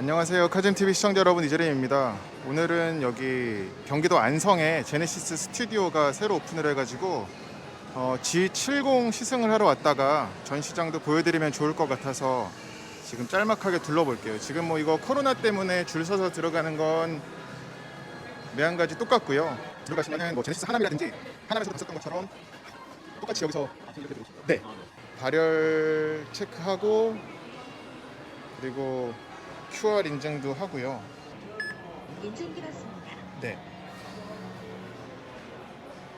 안녕하세요. 카즘TV 시청자 여러분 이재림입니다. 오늘은 여기 경기도 안성에 제네시스 스튜디오가 새로 오픈을 해가지고 어, G70 시승을 하러 왔다가 전시장도 보여드리면 좋을 것 같아서 지금 짤막하게 둘러볼게요. 지금 뭐 이거 코로나 때문에 줄 서서 들어가는 건 매한 가지 똑같고요. 들어가시면은 뭐 제네시스 하남이라든지 하남에서 봤었던 것처럼 똑같이 여기서 네 발열 체크하고 그리고 QR 인증도 하고요. 인증기 받습니다. 네.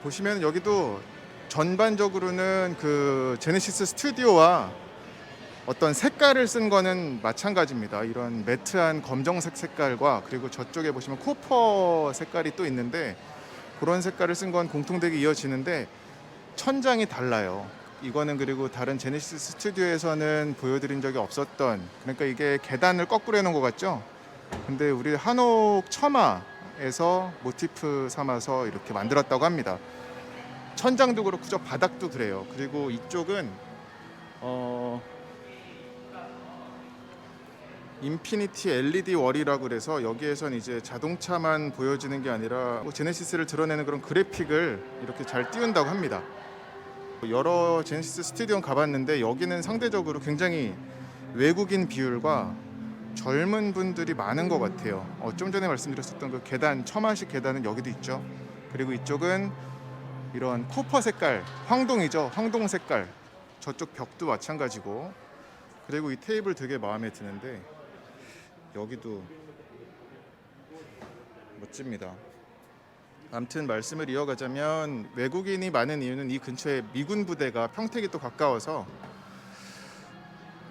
보시면 여기도 전반적으로는 그 제네시스 스튜디오와 어떤 색깔을 쓴 거는 마찬가지입니다. 이런 매트한 검정색 색깔과 그리고 저쪽에 보시면 코퍼 색깔이 또 있는데 그런 색깔을 쓴 건 공통되게 이어지는데 천장이 달라요. 이거는 그리고 다른 제네시스 스튜디오에서는 보여드린 적이 없었던 그러니까 이게 계단을 거꾸로 해놓은 것 같죠? 근데 우리 한옥 처마에서 모티프 삼아서 이렇게 만들었다고 합니다. 천장도 그렇고 저 바닥도 그래요. 그리고 이쪽은 어 인피니티 LED 월이라고 그래서 여기에선 이제 자동차만 보여지는 게 아니라 뭐 제네시스를 드러내는 그런 그래픽을 이렇게 잘 띄운다고 합니다. 여러 제네시스 스튜디오 가봤는데 여기는 상대적으로 굉장히 외국인 비율과 젊은 분들이 많은 것 같아요. 어, 좀 전에 말씀드렸었던 그 계단 처마식 계단은 여기도 있죠. 그리고 이쪽은 이런 코퍼 색깔, 황동이죠. 황동 색깔. 저쪽 벽도 마찬가지고. 그리고 이 테이블 되게 마음에 드는데 여기도 멋집니다. 아무튼 말씀을 이어가자면 외국인이 많은 이유는 이 근처에 미군 부대가 평택이 또 가까워서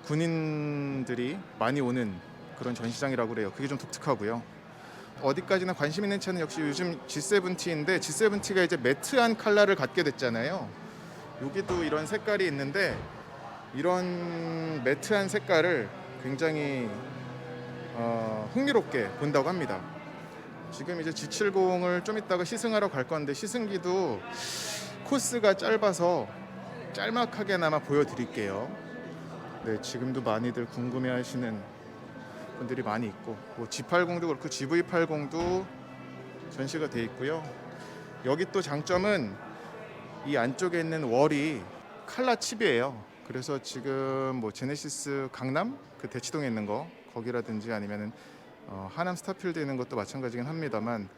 군인들이 많이 오는 그런 전시장이라고 그래요. 그게 좀 독특하고요. 어디까지나 관심 있는 차는 역시 요즘 G70인데 G70가 이제 매트한 컬러를 갖게 됐잖아요. 여기도 이런 색깔이 있는데 이런 매트한 색깔을 굉장히 어, 흥미롭게 본다고 합니다. 지금 이제 G70을 좀 이따가 시승하러 갈 건데 시승기도 코스가 짧아서 짤막하게나마 보여드릴게요. 네, 지금도 많이들 궁금해하시는 분들이 많이 있고 뭐 G80도 그렇고 GV80도 전시가 돼 있고요. 여기 또 장점은 이 안쪽에 있는 월이 칼라 칩이에요. 그래서 지금 뭐 제네시스 강남 그 대치동에 있는 거 거기라든지 아니면은 어, 하남 스타필드에 있는 것도 마찬가지긴 합니다만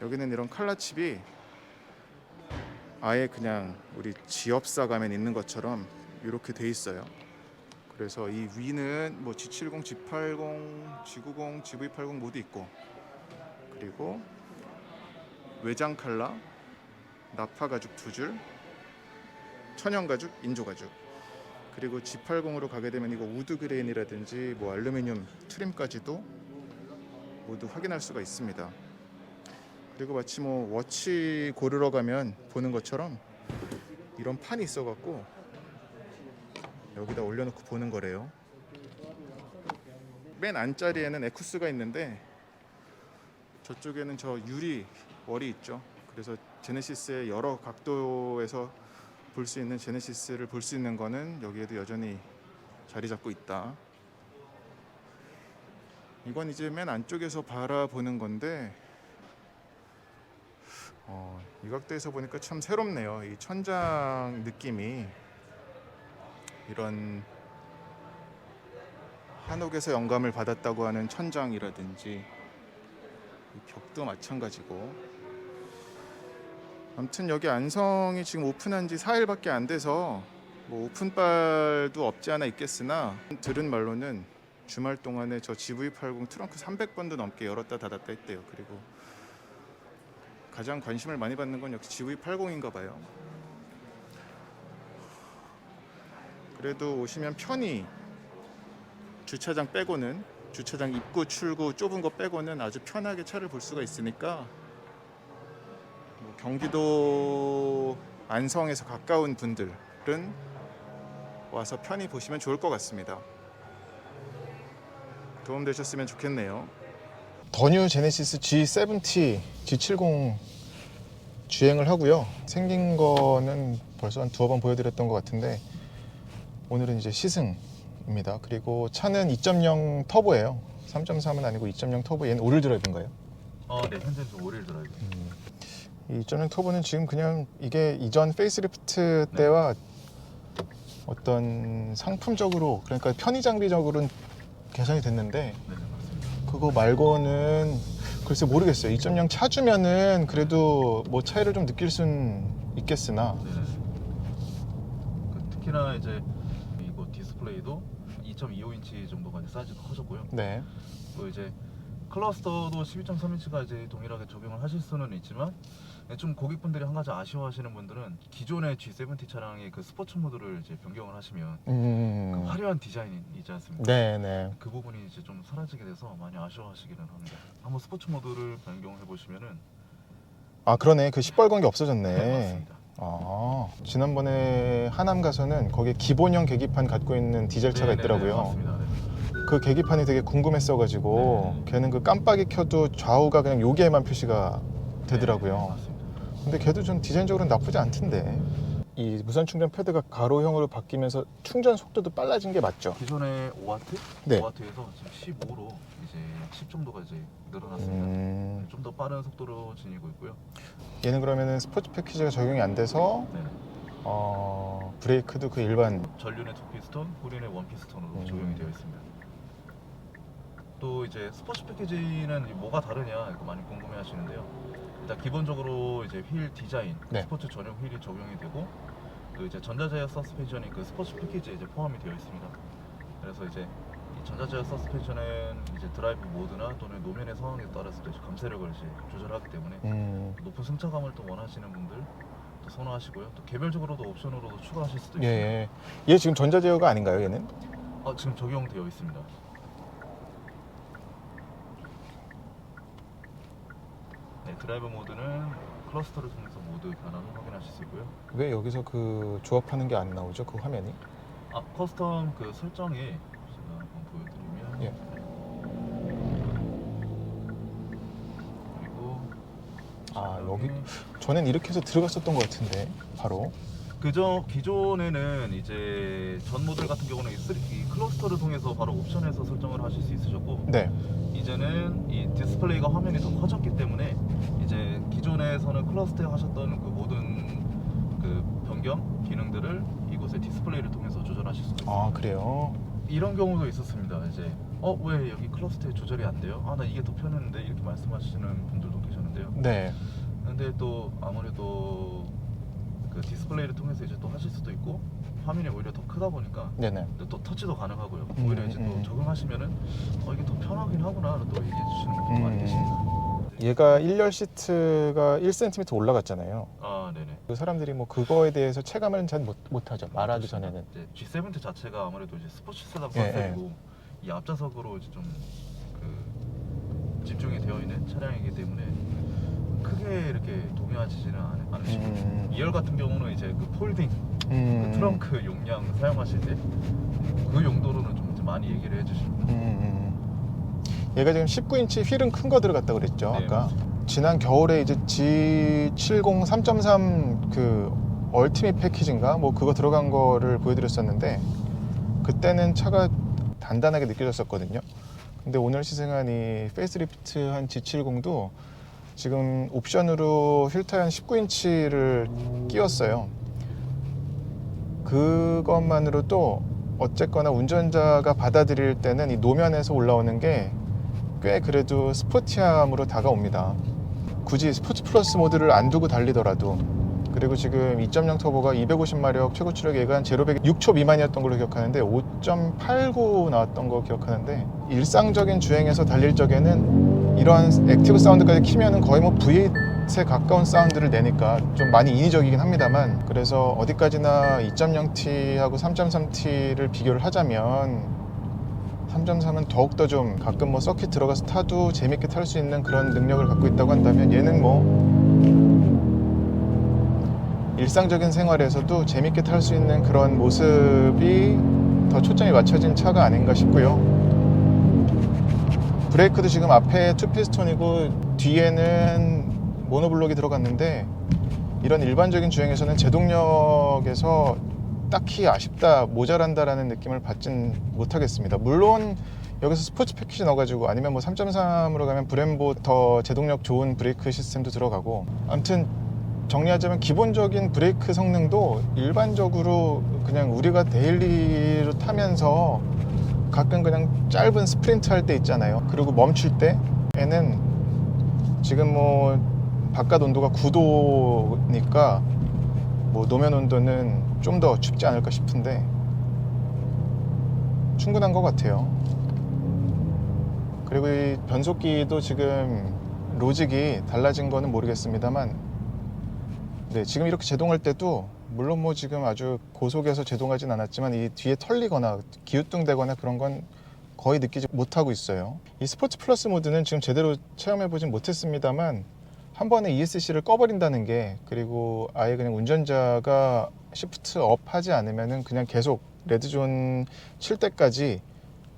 여기는 이런 칼라 칩이 아예 그냥 우리 지업사 가면 있는 것처럼 이렇게 돼 있어요. 그래서 이 위는 뭐 G70, G80, G90, GV80 모두 있고 그리고 외장 칼라, 나파 가죽 두 줄, 천연 가죽, 인조 가죽 그리고 G80으로 가게 되면 이거 우드 그레인이라든지 뭐 알루미늄 트림까지도 모두 확인할 수가 있습니다. 그리고 마치 뭐 워치 고르러 가면 보는 것처럼 이런 판이 있어갖고 여기다 올려놓고 보는 거래요. 맨 안자리에는 에쿠스가 있는데 저쪽에는 저 유리 월이 있죠. 그래서 제네시스의 여러 각도에서 볼 수 있는 제네시스를 볼 수 있는 거는 여기에도 여전히 자리 잡고 있다. 이건 이제 맨 안쪽에서 바라보는 건데 어, 이 각도에서 보니까 참 새롭네요. 이 천장 느낌이 이런 한옥에서 영감을 받았다고 하는 천장이라든지 이 벽도 마찬가지고 아무튼 여기 안성이 지금 오픈한 지 4일밖에 안 돼서 뭐 오픈빨도 없지 않아 있겠으나 들은 말로는 주말 동안에 저 GV80 트렁크 300번도 넘게 열었다 닫았다 했대요. 그리고 가장 관심을 많이 받는 건 역시 GV80인가 봐요. 그래도 오시면 편히 주차장 빼고는 주차장 입구 출구 좁은 거 빼고는 아주 편하게 차를 볼 수가 있으니까 뭐 경기도 안성에서 가까운 분들은 와서 편히 보시면 좋을 것 같습니다. 도움 되셨으면 좋겠네요. 더뉴 제네시스 G70, G70 주행을 하고요. 생긴 거는 벌써 한 두어 번 보여드렸던 것 같은데 오늘은 이제 시승입니다. 그리고 차는 2.0 터보예요. 3.3은 아니고 2.0 터보 얘는 오릴 드라이브인가요? 어, 네, 현재는 좀 오릴 드라이브. 이2.0 터보는 지금 그냥 이게 이전 페이스리프트 네. 때와 어떤 상품적으로 그러니까 편의 장비적으로는 개선이 됐는데 네. 그거 말고는 글쎄 모르겠어요. 2.0 차주면은 그래도 뭐 차이를 좀 느낄 순 있겠으나 네. 그 특히나 이제 이거 디스플레이도 2.25인치 정도가 이제 사이즈가 커졌고요. 네. 또 이제 클러스터도 12.3인치가 이제 동일하게 적용을 하실 수는 있지만 네, 좀 고객분들이 한 가지 아쉬워하시는 분들은 기존의 G70 차량의 그 스포츠 모드를 이제 변경을 하시면 음. 그 화려한 디자인이지 않습니까? 네, 네. 그 부분이 이제 좀 사라지게 돼서 많이 아쉬워하시기는 합니다. 한번 스포츠 모드를 변경해 보시면은 아 그러네. 그 시뻘건 게 없어졌네. 네, 맞습니다. 아 지난번에 하남 가서는 거기에 기본형 계기판 갖고 있는 디젤 차가 네, 네, 네, 있더라고요. 맞습니다. 네. 그 계기판이 되게 궁금했어가지고 걔는 그 깜빡이 켜도 좌우가 그냥 여기에만 표시가 되더라고요. 네, 네, 맞습니다. 근데 걔도 좀 디자인적으로 나쁘지 않던데. 이 무선 충전 패드가 가로형으로 바뀌면서 충전 속도도 빨라진 게 맞죠? 기존의 5와트, 네. 5와트에서 지금 15로 이제 10 정도가 이제 늘어났습니다. 음, 좀 더 빠른 속도로 지니고 있고요. 얘는 그러면은 스포츠 패키지가 적용이 안 돼서 네. 어, 브레이크도 그 일반 전륜의 투 피스톤, 후륜의 원 피스톤으로 음. 적용이 되어 있습니다. 또 이제 스포츠 패키지는 뭐가 다르냐 이거 많이 궁금해 하시는데요. 일단 기본적으로 이제 휠 디자인, 네. 스포츠 전용 휠이 적용이 되고 그 이제 전자제어 서스펜션이 그 스포츠 패키지에 이제 포함이 되어 있습니다. 그래서 이제 이 전자제어 서스펜션은 이제 드라이브 모드나 또는 노면의 상황에 따라서 또 이제 감쇄력을 이제 조절하기 때문에 음, 높은 승차감을 또 원하시는 분들 또 선호하시고요. 또 개별적으로도 옵션으로도 추가하실 수도 예, 있습니다. 예. 얘 지금 전자 제어가 아닌가요, 얘는? 아, 지금 적용되어 있습니다. 네, 드라이브 모드는 클러스터를 통해서 모드 변화를 확인하실 수 있고요. 왜 여기서 그 조합하는 게 안 나오죠, 그 화면이? 아, 커스텀 그 설정에 제가 한번 보여드리면 예. 그리고 아, 여기? 전엔 이렇게 해서 들어갔었던 것 같은데, 바로. 그저 기존에는 이제 전 모델 같은 경우는 이, 쓰리- 이 클러스터를 통해서 바로 옵션에서 설정을 하실 수 있으셨고 네. 이제는 이 디스플레이가 화면이 더 커졌기 때문에 이제 기존에서는 클러스터에 하셨던 그 모든 그 변경 기능들을 이곳의 디스플레이를 통해서 조절하실 수가 있습니다. 아, 그래요? 이런 경우도 있었습니다. 이제 어 왜 여기 클러스터에 조절이 안 돼요? 아 나 이게 더 편했는데 이렇게 말씀하시는 분들도 계셨는데요. 네. 근데 또 아무래도 그 디스플레이를 통해서 이제 또 하실 수도 있고 화면이 오히려 더 크다 보니까 네네. 근데 또 터치도 가능하고요. 음, 오히려 이제 또 음. 적응하시면은 어 이게 더 편하긴 하구나 또 얘기해 주시는 분들 많이 음. 계십니다. 얘가 1열 시트가 1cm 올라갔잖아요. 아 네네. 그 사람들이 뭐 그거에 대해서 체감을 잘 못, 못하죠. 말하기 전에는. 이제 G70 자체가 아무래도 이제 스포츠 세단 예, 컨셉이고 이 앞좌석으로 이제 좀 그 집중이 되어 있는 차량이기 때문에 크게 이렇게 동요하지는 않- 않으시고 음. 2열 같은 경우는 이제 그 폴딩 음. 그 트렁크 용량 사용하실 때 그 용도로는 좀 이제 많이 얘기를 해주십니다. 음, 음. 얘가 지금 19인치 휠은 큰 거 들어갔다 그랬죠. 네, 아까. 지난 겨울에 이제 G70 3.3그 얼티밋 패키지인가 뭐 그거 들어간 거를 보여드렸었는데 그때는 차가 단단하게 느껴졌었거든요. 근데 오늘 시승한 이 페이스리프트한 G70도 지금 옵션으로 휠 타이어 19인치를 끼웠어요. 그것만으로도 어쨌거나 운전자가 받아들일 때는 이 노면에서 올라오는 게 꽤 그래도 스포티함으로 다가옵니다. 굳이 스포츠 플러스 모드를 안 두고 달리더라도 그리고 지금 2.0 터보가 250마력 최고 출력 예간 제로 100 6초 미만이었던 걸로 기억하는데 5.89 나왔던 거 기억하는데 일상적인 주행에서 달릴 적에는 이러한 액티브 사운드까지 키면은 거의 뭐 V8에 가까운 사운드를 내니까 좀 많이 인위적이긴 합니다만 그래서 어디까지나 2.0T하고 3.3T를 비교를 하자면 3.3은 더욱더 좀 가끔 뭐 서킷 들어가서 타도 재밌게 탈 수 있는 그런 능력을 갖고 있다고 한다면 얘는 뭐 일상적인 생활에서도 재밌게 탈 수 있는 그런 모습이 더 초점이 맞춰진 차가 아닌가 싶고요. 브레이크도 지금 앞에 투피스톤이고 뒤에는 모노블록이 들어갔는데 이런 일반적인 주행에서는 제동력에서 딱히 아쉽다, 모자란다라는 느낌을 받진 못하겠습니다. 물론 여기서 스포츠 패키지 넣어가지고 아니면 뭐 3.3으로 가면 브렘보 더 제동력 좋은 브레이크 시스템도 들어가고 아무튼 정리하자면 기본적인 브레이크 성능도 일반적으로 그냥 우리가 데일리로 타면서 가끔 그냥 짧은 스프린트 할 때 있잖아요. 그리고 멈출 때에는 지금 뭐 바깥 온도가 9도니까 뭐 노면 온도는 좀 더 춥지 않을까 싶은데 충분한 것 같아요. 그리고 이 변속기도 지금 로직이 달라진 거는 모르겠습니다만 네, 지금 이렇게 제동할 때도 물론 뭐 지금 아주 고속에서 제동하진 않았지만 이 뒤에 털리거나 기우뚱대거나 그런 건 거의 느끼지 못하고 있어요. 이 스포츠 플러스 모드는 지금 제대로 체험해 보진 못했습니다만 한 번에 ESC를 꺼버린다는 게 그리고 아예 그냥 운전자가 시프트 업 하지 않으면은 그냥 계속 레드존 칠 때까지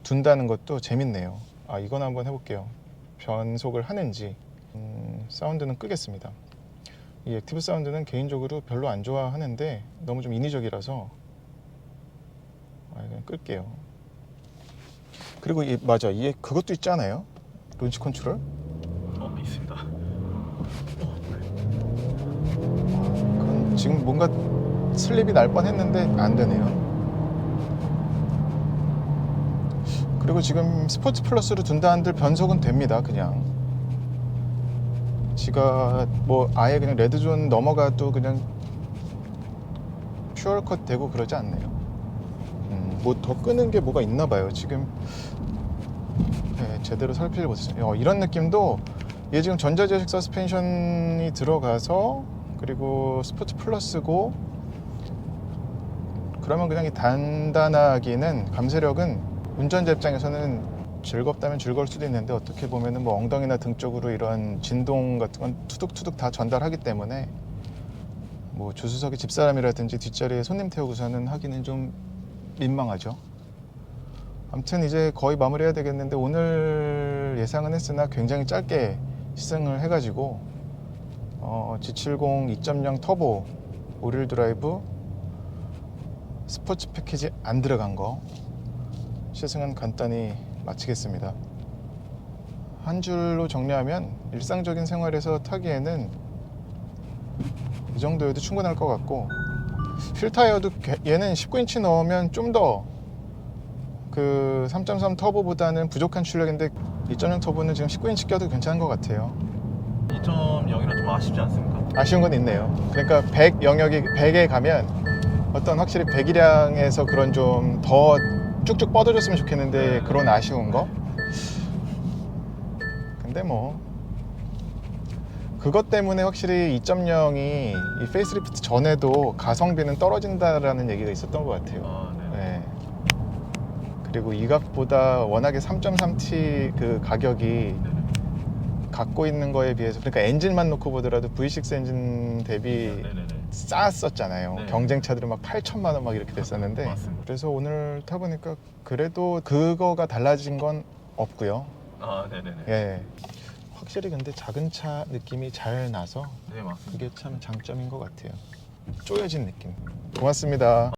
둔다는 것도 재밌네요. 아 이건 한번 해볼게요. 변속을 하는지 음, 사운드는 끄겠습니다. 이 액티브 사운드는 개인적으로 별로 안 좋아하는데 너무 좀 인위적이라서 아, 그냥 끌게요. 그리고 이 맞아 이게 그것도 있잖아요. 론치 컨트롤. 어 있습니다. 그건 지금 뭔가 슬립이 날 뻔했는데 안 되네요. 그리고 지금 스포츠 플러스로 둔다 한들 변속은 됩니다. 그냥 지가 뭐 아예 그냥 레드존 넘어가도 그냥 퓨어컷 되고 그러지 않네요. 음, 뭐더 끄는 게 뭐가 있나 봐요. 지금 네, 제대로 못했어요. 어, 이런 느낌도 얘 지금 전자제식 서스펜션이 들어가서 그리고 스포츠 플러스고 그러면 그냥 이 단단하기는 감세력은 운전자 입장에서는 즐겁다면 즐거울 수도 있는데 어떻게 보면은 뭐 엉덩이나 등 쪽으로 이런 진동 같은 건 투둑투둑 다 전달하기 때문에 뭐 조수석의 집사람이라든지 뒷자리에 손님 태우고서는 하기는 좀 민망하죠. 아무튼 이제 거의 마무리해야 되겠는데 오늘 예상은 했으나 굉장히 짧게 시승을 해가지고 어, G70 2.0 터보 오릴 드라이브 스포츠 패키지 안 들어간 거 시승은 간단히 마치겠습니다. 한 줄로 정리하면 일상적인 생활에서 타기에는 이 정도여도 충분할 것 같고 휠 타이어도 개- 얘는 19인치 넣으면 좀 더 그 3.3 터보보다는 부족한 출력인데 2.0 터보는 지금 19인치 껴도 괜찮은 것 같아요. 2.0이라 좀 아쉽지 않습니까? 아쉬운 건 있네요. 그러니까 100 영역이 100에 가면 어떤 확실히 배기량에서 그런 좀 더 쭉쭉 뻗어줬으면 좋겠는데 그런 아쉬운 거. 근데 뭐 그것 때문에 확실히 2.0이 이 페이스리프트 전에도 가성비는 떨어진다라는 얘기가 있었던 것 같아요. 아 네. 네. 그리고 이 값보다 워낙에 3.3T 그 가격이. 갖고 있는 거에 비해서 그러니까 엔진만 놓고 보더라도 V6 엔진 대비 네네네. 쌌었잖아요. 네. 경쟁차들은 막 8천만 원 막 이렇게 됐었는데 맞습니다. 그래서 오늘 타보니까 그래도 그거가 달라진 건 없고요. 아 네네네. 예. 확실히 근데 작은 차 느낌이 잘 나서 네 맞습니다. 그게 참 장점인 것 같아요. 쪼여진 느낌. 고맙습니다.